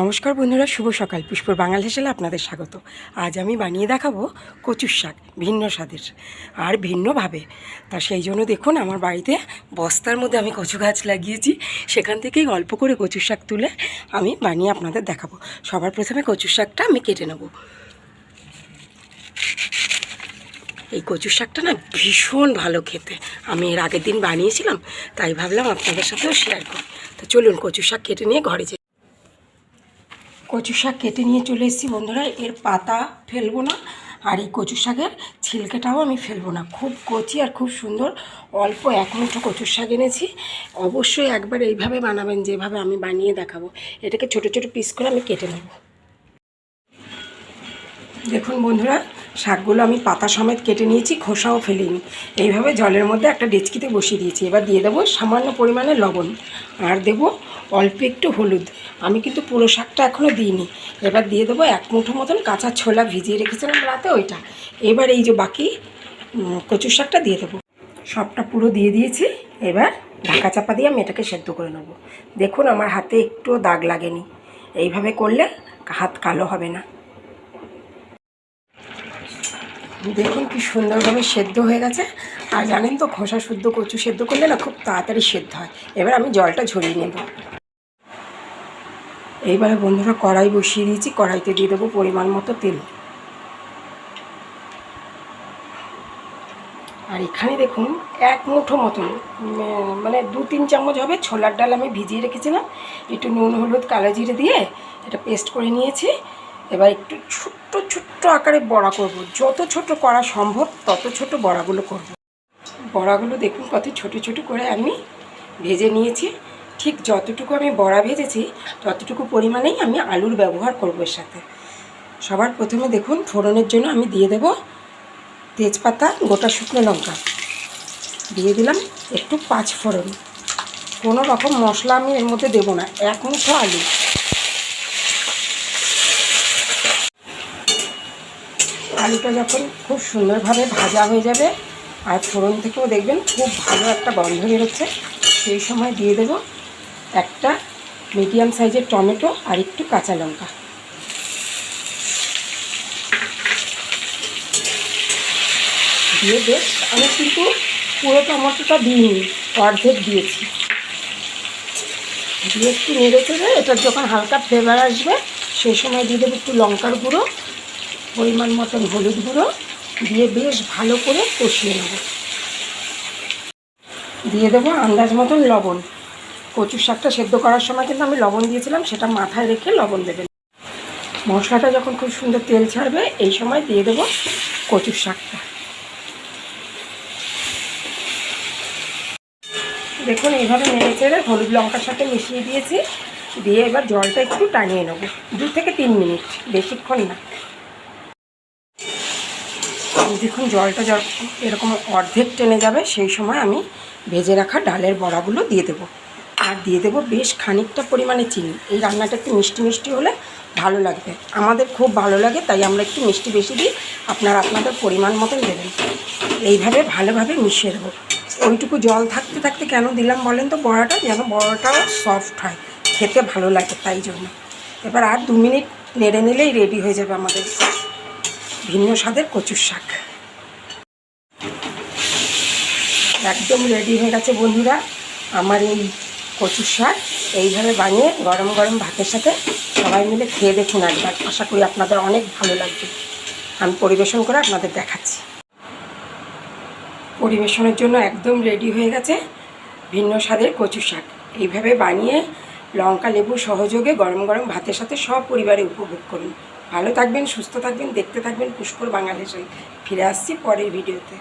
নমস্কার বন্ধুরা, শুভ সকাল। পুষ্পর বাঙাল হেসেলে আপনাদের স্বাগত। আজ আমি বানিয়ে দেখাবো কচুর শাক, ভিন্ন স্বাদের, আর ভিন্নভাবে। তা সেই জন্য দেখুন, আমার বাড়িতে বস্তার মধ্যে আমি কচু গাছ লাগিয়েছি। সেখান থেকেই অল্প করে কচুর শাক তুলে আমি বানিয়ে আপনাদের দেখাবো। সবার প্রথমে কচুর শাকটা আমি কেটে নেব। এই কচুর শাকটা না ভীষণ ভালো খেতে। আমি এর আগের দিন বানিয়েছিলাম, তাই ভাবলাম আপনাদের সাথেও শেয়ার করি। তো চলুন, কচুর শাক কেটে নিয়ে ঘরে কচু শাক কেটে নিয়ে চলে এসেছি বন্ধুরা, এর পাতা ফেলব না, আর এই কচু শাকের ছিলকেটাও আমি ফেলব না। খুব কচি আর খুব সুন্দর, অল্প এক মুঠো কচুর শাক এনেছি। অবশ্যই একবার এইভাবে বানাবেন, যেভাবে আমি বানিয়ে দেখাবো। এটাকে ছোট ছোট পিস করে আমি কেটে নেব। দেখুন বন্ধুরা, শাকগুলো আমি পাতা সমেত কেটে নিয়েছি, খোসাও ফেলিনি। এইভাবে জলের মধ্যে একটা ডেচকিতে বসিয়ে দিয়েছি। এবার দিয়ে দেবো সামান্য পরিমাণে লবণ, আর দেবো অল্প একটু হলুদ। আমি কিন্তু পুরো শাকটা এখনও দিইনি। এবার দিয়ে দেবো এক মুঠো মতন কাঁচা ছোলা ভিজিয়ে রেখেছিলাম রাতে ওইটা। এবার এই যে বাকি কচুর শাকটা দিয়ে দেবো। সবটা পুরো দিয়ে দিয়েছি, এবার ঢাকা চাপা দিয়ে আমি এটাকে সেদ্ধ করে নেব। দেখুন আমার হাতে একটুও দাগ লাগেনি। এইভাবে করলে হাত কালো হবে না। দেখুন কি সুন্দরভাবে সেদ্ধ হয়ে গেছে। আর জানেন তো, খোসা শুদ্ধ, কচু সেদ্ধ করলে না খুব তাড়াতাড়ি সেদ্ধ হয়। এবার আমি জলটা ঝরিয়ে নেব। এইবারে বন্ধুরা কড়াই বসিয়ে দিয়েছি, কড়াইতে দিয়ে দেবো পরিমাণ মতো তেল। আর এখানে দেখুন, এক মুঠো মতন মানে দু তিন চামচ হবে ছোলার ডাল আমি ভিজিয়ে রেখেছিলাম। একটু নুন, হলুদ, কালো জিরে দিয়ে এটা পেস্ট করে নিয়েছি। এবার একটু ছোট্ট ছোট্ট আকারে বড়া করব। যত ছোট করা সম্ভব, তত ছোট বড়াগুলো করব। বড়াগুলো দেখুন কত ছোট ছোট করে আমি ভেজে নিয়েছি। ঠিক যতটুকু আমি বড়া ভেজেছি, ততটুকু পরিমাণেই আমি আলুর ব্যবহার করব এর সাথে। সবার প্রথমে দেখুন, ফোড়নের জন্য আমি দিয়ে দেব তেজপাতা, গোটা শুকনো লঙ্কা। দিয়ে দিলাম একটু পাঁচ ফোড়ন। কোনো রকম মশলা আমি এর মধ্যে দেবো না, এক মুঠো আলু। আলুটা যখন খুব সুন্দরভাবে ভাজা হয়ে যাবে, আর ফোড়ন থেকেও দেখবেন খুব ভালো একটা গন্ধ বেরোচ্ছে, সেই সময় দিয়ে দেবো একটা মিডিয়াম সাইজের টমেটো আর একটু কাঁচা লঙ্কা। দিয়ে বেশ, আমি কিন্তু পুরো টমেটোটা দিইনি, অর্ধেক দিয়েছি। দিয়ে একটু নেড়ে চেড়ে এটার যখন হালকা ফ্লেভার আসবে, সেই সময় দিয়ে দেবো একটু লঙ্কার গুঁড়ো, পরিমাণ মতন হলুদ গুঁড়ো, দিয়ে বেশ ভালো করে কষিয়ে নেব। দিয়ে দেবো আন্দাজ মতন লবণ। কচুর শাকটা সেদ্ধ করার সময় কিন্তু আমি লবণ দিয়েছিলাম, সেটা মাথায় রেখে লবণ দেবেন। মশলাটা যখন খুব সুন্দর তেল ছাড়বে, এই সময় দিয়ে দেবো কচুর শাকটা। দেখুন, এইভাবে নেড়ে চেড়ে হলুদ লঙ্কার সাথে মিশিয়ে দিয়েছি। দিয়ে এবার জলটা একটু টানিয়ে নেব। দু থেকে তিন মিনিট, বেশিক্ষণ না। দেখুন, জলটা এরকম অর্ধেক টেনে যাবে, সেই সময় আমি ভেজে রাখা ডালের বড়াগুলো দিয়ে দেবো। আর দিয়ে দেবো বেশ খানিকটা পরিমাণে চিনি। এই রান্নাটা একটু মিষ্টি মিষ্টি হলে ভালো লাগবে। আমাদের খুব ভালো লাগে, তাই আমরা একটু মিষ্টি বেশি দিই। আপনারা আপনাদের পরিমাণ মতন দেবেন। এইভাবে ভালোভাবে মিশিয়ে দেবো। ওইটুকু জল থাকতে থাকতে কেন দিলাম বলেন তো? বড়াটা যেন বড়াটাও সফট হয়। খেতে ভালো লাগে তাই জন্য। এবার আর দু মিনিট নেড়ে নিলেই রেডি হয়ে যাবে আমাদের ভিন্ন স্বাদের কচুর শাক। একদম রেডি হয়ে গেছে বন্ধুরা। আমার এই কচুর শাক, এইভাবে বানিয়ে গরম গরম ভাতের সাথে সবাই মিলে খেয়ে দেখুন একবার। আশা করি আপনাদের অনেক ভালো লাগবে। আমি পরিবেশন করে আপনাদের দেখাচ্ছি। পরিবেশনের জন্য একদম রেডি হয়ে গেছে ভিন্ন স্বাদের কচু শাক। এইভাবে বানিয়ে লঙ্কা, লেবু সহযোগে গরম গরম ভাতের সাথে সব পরিবারে উপভোগ করুন। ভালো থাকবেন, সুস্থ থাকবেন, দেখতে থাকবেন পুষ্কর বাঙালির ফিরে আসছি পরের ভিডিওতে।